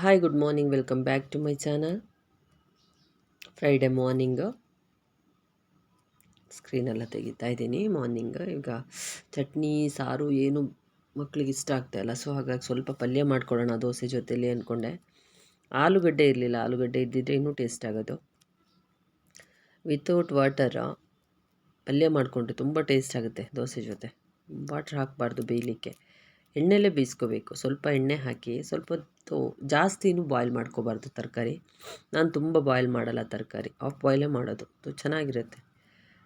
Hi good morning welcome back to my channel Friday morning ಸ್ಕ್ರೀನೆಲ್ಲ ತೆಗಿತಾ ಇದ್ದೀನಿ. Morning ಈಗ ಚಟ್ನಿ, ಸಾರು ಏನು ಮಕ್ಕಳಿಗೆ ಇಷ್ಟ ಆಗ್ತಾಯಿಲ್ಲ ಸೊ ಹಾಗಾಗಿ ಸ್ವಲ್ಪ ಪಲ್ಯ ಮಾಡ್ಕೊಳ್ಳೋಣ ದೋಸೆ ಜೊತೆಲಿ ಅಂದ್ಕೊಂಡೆ ಆಲೂಗಡ್ಡೆ ಇರಲಿಲ್ಲ. ಆಲೂಗಡ್ಡೆ ಇದ್ದಿದ್ರೆ ಇನ್ನೂ ಟೇಸ್ಟ್ ಆಗೋದು. ವಿತೌಟ್ ವಾಟರ್ ಪಲ್ಯ ಮಾಡಿಕೊಂಡ್ರೆ ತುಂಬ ಟೇಸ್ಟ್ ಆಗುತ್ತೆ ದೋಸೆ ಜೊತೆ. ವಾಟ್ರ್ ಹಾಕಬಾರ್ದು ಬೇಯಲಿಕ್ಕೆ. ಎಣ್ಣೆಲೇ ಬೇಯಿಸ್ಕೋಬೇಕು. ಸ್ವಲ್ಪ ಎಣ್ಣೆ ಹಾಕಿ, ಸ್ವಲ್ಪ ಹೊತ್ತು ಜಾಸ್ತಿನೂ ಬಾಯ್ಲ್ ಮಾಡ್ಕೋಬಾರ್ದು ತರಕಾರಿ. ನಾನು ತುಂಬ ಬಾಯ್ಲ್ ಮಾಡಲ್ಲ ತರಕಾರಿ. ಆಫ್ ಬಾಯ್ಲೇ ಮಾಡೋದು. ಚೆನ್ನಾಗಿರುತ್ತೆ.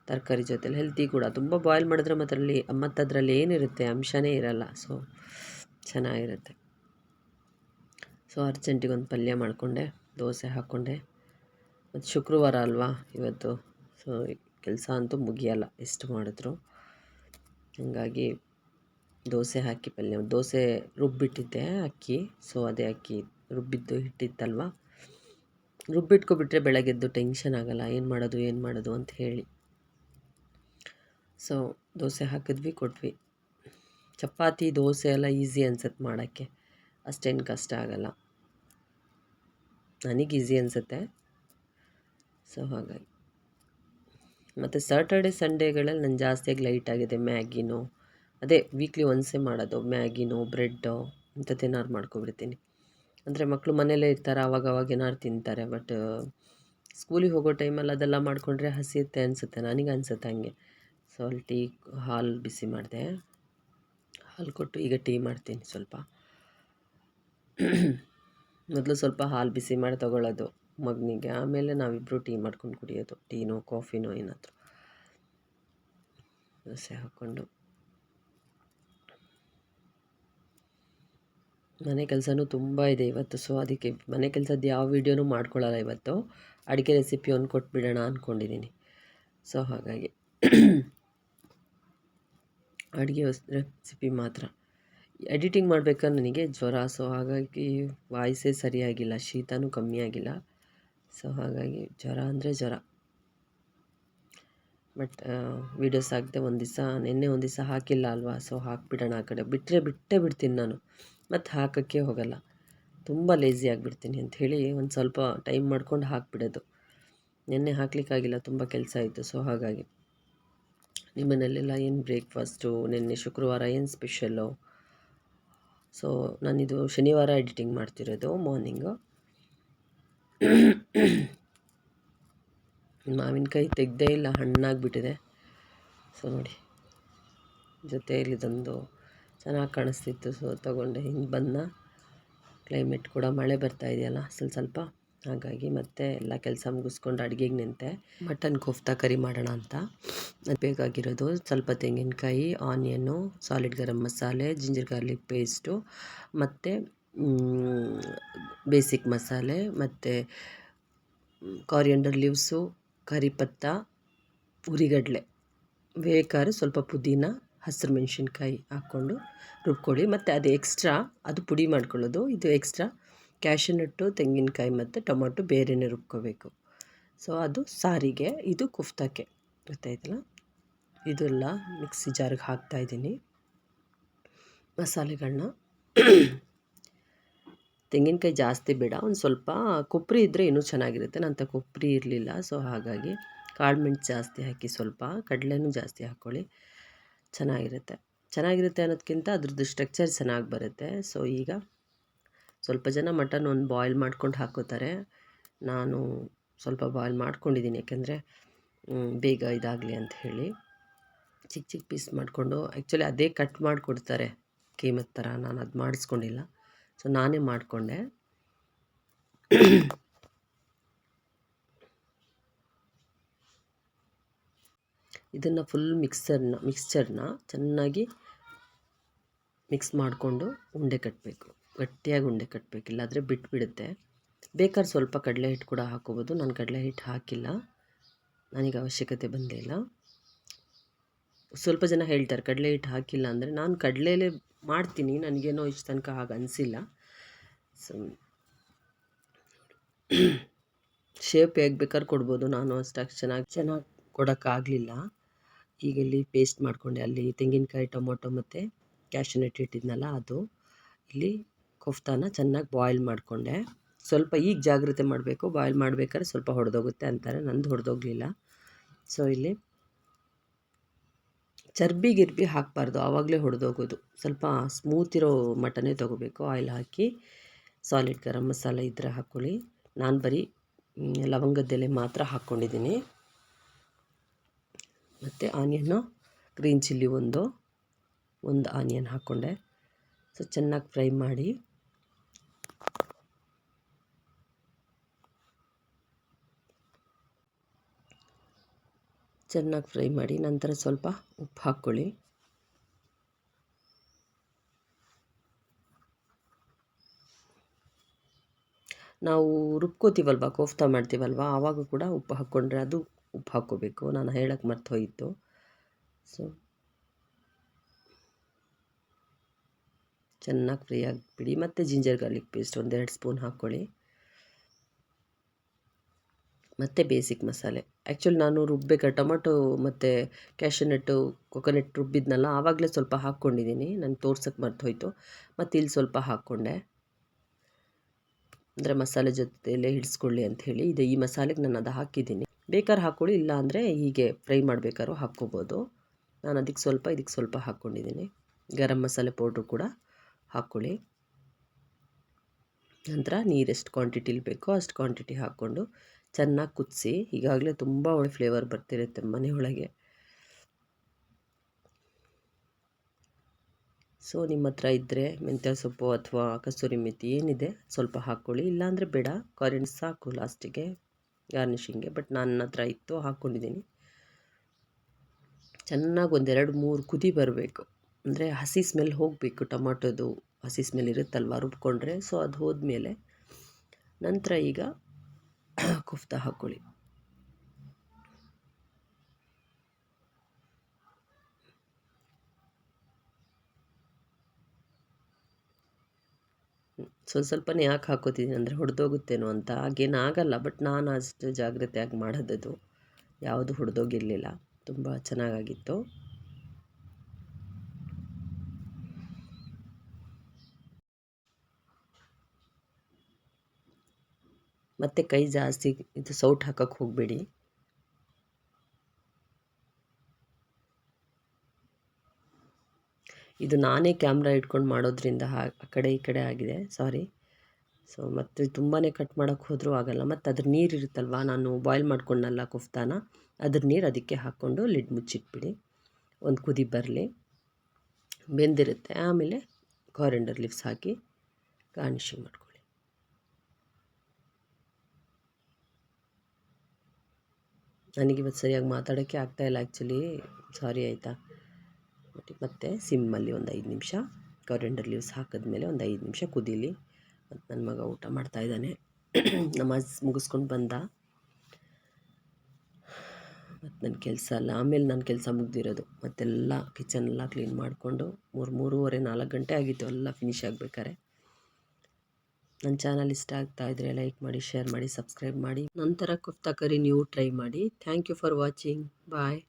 ತರಕಾರಿ ಜೊತೆಲಿ ಹೆಲ್ತಿ ಕೂಡ. ತುಂಬ ಬಾಯ್ಲ್ ಮಾಡಿದ್ರೆ ಮತ್ತು ಅಲ್ಲಿ ಮತ್ತು ಅದರಲ್ಲಿ ಏನಿರುತ್ತೆ ಅಂಶನೇ ಇರಲ್ಲ. ಸೊ ಚೆನ್ನಾಗಿರುತ್ತೆ. ಸೊ ಅರ್ಜೆಂಟಿಗೆ ಒಂದು ಪಲ್ಯ ಮಾಡಿಕೊಂಡೆ, ದೋಸೆ ಹಾಕ್ಕೊಂಡೆ ಮತ್ತು ಶುಕ್ರವಾರ ಅಲ್ವಾ ಇವತ್ತು. ಸೊ ಕೆಲಸ ಅಂತೂ ಮುಗಿಯಲ್ಲ. ಎಷ್ಟು ಮಾಡಿದ್ರು. ಹಾಗಾಗಿ ದೋಸೆ ಹಾಕಿ ಪಲ್ಯ ದೋಸೆ ರುಬ್ಬಿಟ್ಟಿದ್ದೆ ಅಕ್ಕಿ ಸೊ ಅದೇ ಅಕ್ಕಿ ರುಬ್ಬಿದ್ದು ಹಿಟ್ಟಿತ್ತಲ್ವ? ರುಬ್ಬಿಟ್ಕೊಬಿಟ್ರೆ ಬೆಳಗ್ಗೆದ್ದು ಟೆನ್ಷನ್ ಆಗಲ್ಲ, ಏನು ಮಾಡೋದು ಏನು ಮಾಡೋದು ಅಂತ ಹೇಳಿ. ಸೊ ದೋಸೆ ಹಾಕಿದ್ವಿ, ಕೊಟ್ವಿ. ಚಪಾತಿ, ದೋಸೆ ಎಲ್ಲ ಈಸಿ ಅನ್ಸುತ್ತೆ ಮಾಡೋಕ್ಕೆ. ಅಷ್ಟೇನು ಕಷ್ಟ ಆಗಲ್ಲ. ನನಗೆ ಈಸಿ ಅನಿಸುತ್ತೆ. ಸೊ ಹಾಗಾಗಿ. ಮತ್ತು ಸಾಟರ್ಡೆ ಸಂಡೇಗಳಲ್ಲಿ ನಾನು ಜಾಸ್ತಿಯಾಗಿ ಲೈಟಾಗಿದೆ ಮ್ಯಾಗಿನೋ. ಅದೇ ವೀಕ್ಲಿ ಒನ್ಸೇ ಮಾಡೋದು, ಮ್ಯಾಗಿನೋ, ಬ್ರೆಡ್ಡೋ ಇಂಥದ್ದೇನಾರು ಮಾಡ್ಕೊಬಿಡ್ತೀನಿ ಅಂದರೆ ಮಕ್ಕಳು ಮನೆಯಲ್ಲೇ ಇರ್ತಾರೆ ಆವಾಗ ಅವಾಗ ಏನಾರು ತಿಂತಾರೆ ಬಟ್ ಸ್ಕೂಲಿಗೆ ಹೋಗೋ ಟೈಮಲ್ಲಿ ಅದೆಲ್ಲ ಮಾಡಿಕೊಂಡ್ರೆ ಹಸಿಯುತ್ತೆ ಅನಿಸುತ್ತೆ, ನನಗೆ ಅನಿಸುತ್ತೆ ಹಂಗೆ. ಸೊ ಅಲ್ಲಿ ಟೀ, ಹಾಲು ಬಿಸಿ ಮಾಡಿದೆ. ಹಾಲು ಕೊಟ್ಟು ಈಗ ಟೀ ಮಾಡ್ತೀನಿ ಸ್ವಲ್ಪ. ಮೊದಲು ಸ್ವಲ್ಪ ಹಾಲು ಬಿಸಿ ಮಾಡಿ ತೊಗೊಳ್ಳೋದು ಮಗನಿಗೆ, ಆಮೇಲೆ ನಾವಿಬ್ಬರು ಟೀ ಮಾಡ್ಕೊಂಡು ಕುಡಿಯೋದು, ಟೀನೋ, ಕಾಫಿನೋ ಏನಾದರೂ. ದೋಸೆ ಹಾಕ್ಕೊಂಡು ಮನೆ ಕೆಲಸನೂ ತುಂಬ ಇದೆ ಇವತ್ತು ಸೊ ಅದಕ್ಕೆ ಮನೆ ಕೆಲಸದ್ದು ಯಾವ ವೀಡಿಯೋನೂ ಮಾಡ್ಕೊಳ್ಳಲ್ಲ ಇವತ್ತು. ಅಡುಗೆ ರೆಸಿಪಿ ಒಂದು ಕೊಟ್ಬಿಡೋಣ ಅಂದ್ಕೊಂಡಿದ್ದೀನಿ ಸೊ ಹಾಗಾಗಿ ಅಡುಗೆ ರೆಸಿಪಿ ಮಾತ್ರ. ಎಡಿಟಿಂಗ್ ಮಾಡ್ಬೇಕಾದ್ರೆ ನನಗೆ? ಜ್ವರ ಸೊ ಹಾಗಾಗಿ ವಾಯ್ಸೇ ಸರಿಯಾಗಿಲ್ಲ, ಶೀತನೂ ಕಮ್ಮಿ ಆಗಿಲ್ಲ. ಸೊ ಹಾಗಾಗಿ ಜ್ವರ ಅಂದರೆ ಜ್ವರ. ಬಟ್ ವೀಡಿಯೋಸ್ ಆಗದೆ ಒಂದು ದಿವಸ, ನಿನ್ನೆ ಒಂದು ದಿವಸ ಹಾಕಿಲ್ಲ ಅಲ್ವಾ? ಸೊ ಹಾಕ್ಬಿಡೋಣ ಆ ಕಡೆ. ಬಿಟ್ಟರೆ ಬಿಟ್ಟೇ ಬಿಡ್ತೀನಿ ನಾನು. ಮತ್ತು ಹಾಕೋಕ್ಕೆ ಹೋಗಲ್ಲ. ತುಂಬ ಲೇಝಿ ಆಗಿಬಿಡ್ತೀನಿ ಅಂಥೇಳಿ ಒಂದು ಸ್ವಲ್ಪ ಟೈಮ್ ಮಾಡ್ಕೊಂಡು ಹಾಕಿಬಿಡೋದು. ನಿನ್ನೆ ಹಾಕ್ಲಿಕ್ಕಾಗಿಲ್ಲ, ತುಂಬ ಕೆಲಸ ಇತ್ತು ಸೊ ಹಾಗಾಗಿ. ನಿಮ್ಮ ಮನೆಯಲ್ಲೆಲ್ಲ ಏನು ಬ್ರೇಕ್ಫಾಸ್ಟು ನಿನ್ನೆ ಶುಕ್ರವಾರ ಏನು ಸ್ಪೆಷಲ್ಲು ಸೊ ನಾನಿದು ಶನಿವಾರ ಎಡಿಟಿಂಗ್ ಮಾಡ್ತಿರೋದು ಮಾರ್ನಿಂಗು ಮಾವಿನಕಾಯಿ ತೆಗ್ದೇ ಇಲ್ಲ, ಹಣ್ಣಾಗಿಬಿಟ್ಟಿದೆ. ಸೊ ನೋಡಿ. ಜೊತೆಯಲ್ಲಿ ಇದೊಂದು ಚೆನ್ನಾಗಿ ಕಾಣಿಸ್ತಿತ್ತು. ಸೊ ತೊಗೊಂಡೆ. ಹಿಂಗೆ ಬಂದ ಕ್ಲೈಮೇಟ್ ಕೂಡ ಮಳೆ ಬರ್ತಾ ಇದೆಯಲ್ಲ ಸ್ವಲ್ಪ ಸ್ವಲ್ಪ. ಹಾಗಾಗಿ ಮತ್ತೆ ಎಲ್ಲ ಕೆಲಸ ಮುಗಿಸ್ಕೊಂಡು ಅಡುಗೆಗೆ ನಿಂತೆ. ಮಟನ್ ಕೋಫ್ತಾ ಕರಿ ಮಾಡೋಣ ಅಂತ. ಅದು ಬೇಕಾಗಿರೋದು ಸ್ವಲ್ಪ ತೆಂಗಿನಕಾಯಿ onion solid garam masala ginger garlic paste ಮತ್ತು ಬೇಸಿಕ್ ಮಸಾಲೆ, ಮತ್ತು ಕಾರಿಯಂಡರ್ ಲೀವ್ಸು ಕರಿಪತ್ತ, ಉರಿಗಡಲೆ. ಬೇಕಾದ್ರೆ ಸ್ವಲ್ಪ ಪುದೀನ ಹಸಿರು ಮೆಣಸಿನ್ಕಾಯಿ ಹಾಕ್ಕೊಂಡು ರುಬ್ಕೊಳ್ಳಿ. ಮತ್ತು ಅದು ಎಕ್ಸ್ಟ್ರಾ ಅದು ಪುಡಿ ಮಾಡ್ಕೊಳ್ಳೋದು. ಇದು ಎಕ್ಸ್ಟ್ರಾ ಕ್ಯಾಶನಟ್ಟು, ತೆಂಗಿನಕಾಯಿ ಮತ್ತು ಟೊಮೊಟೊ ಬೇರೆಯೇ ರುಬ್ಕೋಬೇಕು. ಸೊ ಅದು ಸಾರಿಗೆ. ಇದು ಕುಫ್ತಕ್ಕೆ. ಗೊತ್ತಾಯ್ತಲ್ಲ? ಇದೆಲ್ಲ ಮಿಕ್ಸಿ ಜಾರಿಗೆ ಹಾಕ್ತಾಯಿದ್ದೀನಿ ಮಸಾಲೆಗಳನ್ನ ತೆಂಗಿನಕಾಯಿ ಜಾಸ್ತಿ ಬೇಡ. ಒಂದು ಸ್ವಲ್ಪ ಕೊಬ್ಬರಿ ಇದ್ದರೆ ಇನ್ನೂ ಚೆನ್ನಾಗಿರುತ್ತೆ. ನಂತ ಕೊಬ್ಬರಿ ಇರಲಿಲ್ಲ. ಸೊ ಹಾಗಾಗಿ ಕಾಳು ಮೆಣಸು ಜಾಸ್ತಿ ಹಾಕಿ ಸ್ವಲ್ಪ. ಕಡಲೆನೂ ಜಾಸ್ತಿ ಹಾಕ್ಕೊಳ್ಳಿ. ಚೆನ್ನಾಗಿರುತ್ತೆ. ಚೆನ್ನಾಗಿರುತ್ತೆ ಅನ್ನೋದಕ್ಕಿಂತ ಅದ್ರದ್ದು ಸ್ಟ್ರಕ್ಚರ್ ಚೆನ್ನಾಗಿ ಬರುತ್ತೆ. ಸೊ ಈಗ ಸ್ವಲ್ಪ ಜನ ಮಟನ್ ಒಂದು ಬಾಯ್ಲ್ ಮಾಡ್ಕೊಂಡು ಹಾಕೋತಾರೆ. ನಾನು ಸ್ವಲ್ಪ ಬಾಯ್ಲ್ ಮಾಡ್ಕೊಂಡಿದ್ದೀನಿ ಯಾಕೆಂದರೆ ಬೇಗ ಇದಾಗಲಿ ಅಂತ ಹೇಳಿ. ಚಿಕ್ಕ ಚಿಕ್ಕ ಪೀಸ್ ಮಾಡಿಕೊಂಡು ಆ್ಯಕ್ಚುಲಿ ಅದೇ ಕಟ್ ಮಾಡಿಕೊಡ್ತಾರೆ. ಕೀಮತ್ ಥರ ನಾನು ಅದು ಮಾಡಿಸ್ಕೊಂಡಿಲ್ಲ. ಸೊ ನಾನೇ ಮಾಡಿಕೊಂಡೆ. ಇದನ್ನು ಫುಲ್ ಮಿಕ್ಸರ್ನ ಮಿಕ್ಸ್ಚರ್ನ ಚೆನ್ನಾಗಿ ಮಿಕ್ಸ್ ಮಾಡಿಕೊಂಡು ಉಂಡೆ ಕಟ್ಟಬೇಕು ಗಟ್ಟಿಯಾಗಿ ಉಂಡೆ ಕಟ್ಟಬೇಕು ಇಲ್ಲಾಂದರೆ ಬಿಟ್ಬಿಡುತ್ತೆ. ಬೇಕಾದ್ರೆ ಸ್ವಲ್ಪ ಕಡಲೆ ಹಿಟ್ಟು ಕೂಡ ಹಾಕೋಬೋದು. ನಾನು ಕಡಲೆ ಹಿಟ್ಟು ಹಾಕಿಲ್ಲ. ನನಗೆ ಅವಶ್ಯಕತೆ ಬಂದಿಲ್ಲ ಸ್ವಲ್ಪ ಜನ ಹೇಳ್ತಾರೆ, ಕಡಲೆ ಹಿಟ್ಟು ಹಾಕಿಲ್ಲ ಅಂದರೆ ನಾನು ಕಡಲೆಲೇ ಮಾಡ್ತೀನಿ. ನನಗೇನೋ ಇಷ್ಟು ತನಕ ಹಾಗೆ ಅನಿಸಿಲ್ಲ. ಸೊ ಶೇಪ್ ಹೇಗೆ ಬೇಕಾದ್ರೆ ಕೊಡ್ಬೋದು. ನಾನು ಅಷ್ಟಾಗಿ ಚೆನ್ನಾಗಿ ಚೆನ್ನಾಗಿ ಕೊಡೋಕ್ಕಾಗಲಿಲ್ಲ. ಈಗ ಇಲ್ಲಿ ಪೇಸ್ಟ್ ಮಾಡಿಕೊಂಡೆ. ಅಲ್ಲಿ ತೆಂಗಿನಕಾಯಿ, ಟೊಮೊಟೊ ಮತ್ತು ಕ್ಯಾಶ್ಯೂ ನಟ್ ಇಟ್ಟಿದ್ನಲ್ಲ ಅದು. ಇಲ್ಲಿ ಕೊಫ್ತಾನ ಚೆನ್ನಾಗಿ ಬಾಯ್ಲ್ ಮಾಡಿಕೊಂಡೆ. ಸ್ವಲ್ಪ ಈಗ ಜಾಗ್ರತೆ ಮಾಡಬೇಕು ಬಾಯ್ಲ್ ಮಾಡಬೇಕಾದ್ರೆ ಸ್ವಲ್ಪ ಹೊಡೆದೋಗುತ್ತೆ ಅಂತಾರೆ. ನಂದು ಹೊಡೆದೋಗ್ಲಿಲ್ಲ. ಸೊ ಇಲ್ಲಿ ಚರ್ಬಿ ಗಿರ್ಬಿ ಹಾಕಬಾರ್ದು. ಆವಾಗಲೇ ಹೊಡೆದೋಗೋದು. ಸ್ವಲ್ಪ ಸ್ಮೂತ್ ಇರೋ ಮಟನೇ ತೊಗೋಬೇಕು. ಆಯಿಲ್ ಹಾಕಿ ಸಾಲಿಡ್ ಗರಂ ಮಸಾಲೆ ಇದ್ದರೆ ಹಾಕ್ಕೊಳ್ಳಿ ನಾನು ಬರೀ ಲವಂಗದ್ದೆಲೆ ಮಾತ್ರ ಹಾಕ್ಕೊಂಡಿದ್ದೀನಿ ಮತ್ತು ಆನಿಯನ್ನು, ಗ್ರೀನ್ ಚಿಲ್ಲಿ ಒಂದು ಒಂದು ಆನಿಯನ್ ಹಾಕ್ಕೊಂಡೆ ಸೊ, ಚೆನ್ನಾಗಿ ಫ್ರೈ ಮಾಡಿ. ಚೆನ್ನಾಗಿ ಫ್ರೈ ಮಾಡಿ, ನಂತರ ಸ್ವಲ್ಪ ಉಪ್ಪು ಹಾಕ್ಕೊಳ್ಳಿ ನಾವು ರುಬ್ಕೋತೀವಲ್ವ, ಕೋಫ್ತಾ ಮಾಡ್ತೀವಲ್ವ, ಆವಾಗ ಕೂಡ ಉಪ್ಪು ಹಾಕ್ಕೊಂಡ್ರೆ ಅದು ಉಪ್ಪು ಹಾಕ್ಕೋಬೇಕು ನಾನು ಹೇಳಕ್ಕೆ ಮರ್ತು ಹೋಯಿತು. ಸೊ ಚೆನ್ನಾಗಿ ಫ್ರೈ ಆಗಿಬಿಡಿ. ಮತ್ತು ಜಿಂಜರ್ ಗಾರ್ಲಿಕ್ ಪೇಸ್ಟ್ ಒಂದೆರಡು ಸ್ಪೂನ್ ಹಾಕ್ಕೊಳ್ಳಿ. ಮತ್ತು ಬೇಸಿಕ್ ಮಸಾಲೆ. ಆ್ಯಕ್ಚುಲಿ ನಾನು ರುಬ್ಬೇಕಾ? ಟೊಮೊಟೊ ಮತ್ತು ಕ್ಯಾಶನಟ್ಟು, ಕೊಕೊನೆಟ್ ರುಬ್ಬಿದ್ನಲ್ಲ, ಆವಾಗಲೇ ಸ್ವಲ್ಪ ಹಾಕ್ಕೊಂಡಿದ್ದೀನಿ ನಾನು ತೋರ್ಸಕ್ಕೆ ಮರ್ತು ಹೋಯಿತು. ಮತ್ತು ಇಲ್ಲಿ ಸ್ವಲ್ಪ ಹಾಕ್ಕೊಂಡೆ. ಅಂದರೆ ಮಸಾಲೆ ಜೊತೆಯಲ್ಲೇ ಹಿಡಿಸ್ಕೊಳ್ಳಿ ಅಂತ ಹೇಳಿ. ಇದು ಈ ಮಸಾಲೆಗೆ ನಾನು ಅದು ಹಾಕಿದ್ದೀನಿ ಬೇಕಾದ್ರೆ ಹಾಕ್ಕೊಳ್ಳಿ ಇಲ್ಲ ಅಂದರೆ ಹೀಗೆ ಫ್ರೈ ಮಾಡಬೇಕಾದ್ರೂ ಹಾಕ್ಕೋಬೋದು. ನಾನು ಅದಕ್ಕೆ ಸ್ವಲ್ಪ, ಇದಕ್ಕೆ ಸ್ವಲ್ಪ ಹಾಕ್ಕೊಂಡಿದ್ದೀನಿ. ಗರಂ ಮಸಾಲೆ ಪೌಡ್ರು ಕೂಡ ಹಾಕ್ಕೊಳ್ಳಿ. ನಂತರ ನೀರು ಎಷ್ಟು ಕ್ವಾಂಟಿಟಿಲಿ ಬೇಕೋ ಅಷ್ಟು ಕ್ವಾಂಟಿಟಿ ಹಾಕ್ಕೊಂಡು ಚೆನ್ನಾಗಿ ಕುದಿಸಿ, ಈಗಾಗಲೇ ತುಂಬ ಒಳ್ಳೆ ಫ್ಲೇವರ್ ಬರ್ತಿರುತ್ತೆ ಮನೆಯೊಳಗೆ. ಸೊ ನಿಮ್ಮ ಹತ್ರ ಇದ್ದರೆ ಮೆಂತ್ಯ ಸೊಪ್ಪು ಅಥವಾ ಕಸೂರಿ ಮೆಥಿ ಏನಿದೆ ಸ್ವಲ್ಪ ಹಾಕ್ಕೊಳ್ಳಿ, ಇಲ್ಲಾಂದರೆ ಬೇಡ. ಕಾರಿನ್ ಸಾಕು ಲಾಸ್ಟಿಗೆ ಗಾರ್ನಿಷಿಂಗ್ಗೆ ಬಟ್ ನನ್ನ ಹತ್ರ ಇತ್ತು, ಹಾಕ್ಕೊಂಡಿದ್ದೀನಿ. ಚೆನ್ನಾಗಿ ಒಂದೆರಡು ಮೂರು ಕುದಿ ಬರಬೇಕು. ಅಂದರೆ ಹಸಿ ಸ್ಮೆಲ್ ಹೋಗಬೇಕು ಟೊಮಾಟೋದು, ಹಸಿ ಸ್ಮೆಲ್ ಇರುತ್ತಲ್ವ ರುಬ್ಕೊಂಡ್ರೆ. ಸೊ ಅದು ಹೋದ್ಮೇಲೆ ನಂತರ ಈಗ ಕುಫ್ತಾ ಹಾಕ್ಕೊಳ್ಳಿ ಸ್ವಲ್ಪ ಸ್ವಲ್ಪನೇ ಯಾಕೆ ಹಾಕೋತಿದ್ದೀನಿ ಅಂದರೆ ಹೊಡೆದೋಗುತ್ತೇನೋ ಅಂತ. ಹಾಗೇನು ಆಗಲ್ಲ ಬಟ್ ನಾನು ಅಷ್ಟು ಜಾಗ್ರತೆಯಾಗಿ ಮಾಡೋದದು ಯಾವುದು ಹೊಡೆದೋಗಿರಲಿಲ್ಲ. ತುಂಬ ಚೆನ್ನಾಗಾಗಿತ್ತು. ಮತ್ತು ಕೈ ಜಾಸ್ತಿ, ಇದು ಸೌಟ್ ಹಾಕೋಕ್ಕೆ ಹೋಗಬೇಡಿ. ಇದು ನಾನೇ ಕ್ಯಾಮ್ರಾ ಇಟ್ಕೊಂಡು ಮಾಡೋದ್ರಿಂದ ಆ ಕಡೆ ಈ ಕಡೆ ಆಗಿದೆ. ಸಾರಿ ಸೊ ಮತ್ತು ತುಂಬಾ ಕಟ್ ಮಾಡೋಕ್ಕೆ ಹೋದರೂ ಆಗಲ್ಲ. ಮತ್ತು ಅದ್ರ ನೀರು ಇರುತ್ತಲ್ವ? ನಾನು ಬಾಯ್ಲ್ ಮಾಡ್ಕೊಂಡಲ್ಲ ಕುಫ್ತಾನ. ಅದ್ರ ನೀರು ಅದಕ್ಕೆ ಹಾಕ್ಕೊಂಡು ಲಿಡ್ ಮುಚ್ಚಿಟ್ಬಿಡಿ. ಒಂದು ಕುದಿ ಬರಲಿ. ಬೆಂದಿರುತ್ತೆ. ಆಮೇಲೆ ಕಾರೆಂಡರ್ ಲೀವ್ಸ್ ಹಾಕಿ ಗಾರ್ನಿಷಿಂಗ್ ಮಾಡ್ಕೊಳ್ಳಿ. ನನಗಿವತ್ತು ಸರಿಯಾಗಿ ಮಾತಾಡೋಕ್ಕೆ ಆಗ್ತಾಯಿಲ್ಲ ಆ್ಯಕ್ಚುಲಿ ಸಾರಿ ಆಯಿತಾ? ಮತ್ತು ಸಿಮ್ಮಲ್ಲಿ ಒಂದು ಐದು ನಿಮಿಷ ಕರೆಂಡರ್ ಲೀವ್ಸ್ ಹಾಕಿದ್ಮೇಲೆ ಒಂದು ಐದು ನಿಮಿಷ ಕುದೀಲಿ ಮತ್ತು ನನ್ನ ಮಗ ಊಟ ಮಾಡ್ತಾಯಿದ್ದಾನೆ ನಮಾಜ್ ಮುಗಿಸ್ಕೊಂಡು ಬಂದ. ಮತ್ತು ನನ್ನ ಕೆಲಸ ಅಲ್ಲ ಆಮೇಲೆ ನನ್ನ ಕೆಲಸ ಮುಗ್ದಿರೋದು. ಮತ್ತೆಲ್ಲ ಕಿಚನ್ ಕ್ಲೀನ್ ಮಾಡಿಕೊಂಡು ಮೂರು, ಮೂರುವರೆ, ನಾಲ್ಕು ಗಂಟೆ ಆಗಿತ್ತು. ಎಲ್ಲ ಫಿನಿಶ್ ಆಗಬೇಕಾರೆ ನನ್ನ ಚಾನಲ್ ಇಷ್ಟ ಆಗ್ತಾ ಇದ್ರೆ ಲೈಕ್ ಮಾಡಿ ಶೇರ್ ಮಾಡಿ ಸಬ್ಸ್ಕ್ರೈಬ್ ಮಾಡಿ. ನಂತರ ಕುಫ್ತಾ ಕರಿ ನೀವು ಟ್ರೈ ಮಾಡಿ. Thank you for watching bye